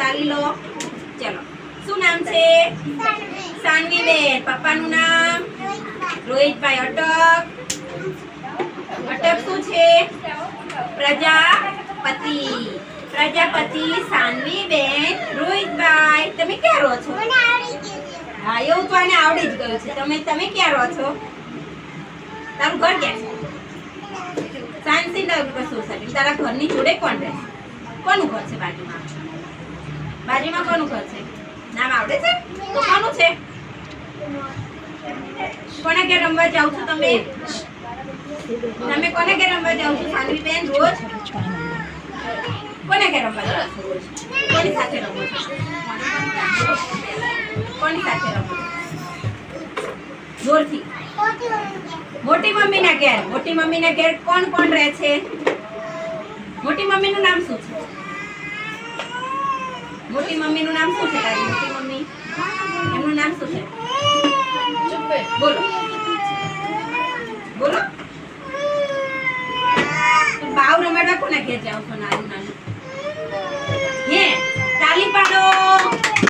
તાલી લો. ચલો. શું નામ છે? સાનવી બેન પપ્પાનું નામ? રોહિતભાઈ અટક. અટક શું છે? પ્રજાપતિ. પ્રજાપતિ સાનવી બેન રોહિતભાઈ. તમે ક્યાં રહો છો? હા, એવું તો આને આવડી જ ગયું છે. તમે તમે ક્યાં રહો છો? તારું ઘર ક્યાં છે? સાયન્સ નગર સોસાયટી તારા ઘરની જોડે કોણ રહેશે કોનું ઘર છે બાજુમાં? બાજુમાં કોનું ઘર છે? નામ આવડે છે? તો કોનું છે? કોને ઘેર રમવા જાવ છો તમે? તમે કોને ઘેર રમવા જાવ છો, સાનવી બેન, રોજ? કોને ઘેર રમવા જાવ છો? કોની સાથે રમો છો? કોની સાથે રમો છો? જોરથી. મોટી મમ્મીના ઘેર. મોટી મમ્મીના ઘેર કોણ કોણ રહે છે? મોટી મમ્મીનું નામ શું છે? મોટી મમ્મીનું નામ શું છે તારી મોટી મમ્મી? એમનું નામ શું છે? બોલો. બોલો. બાવ રમાડવા કોના ઘેર જાવ છો નાનું નાનું?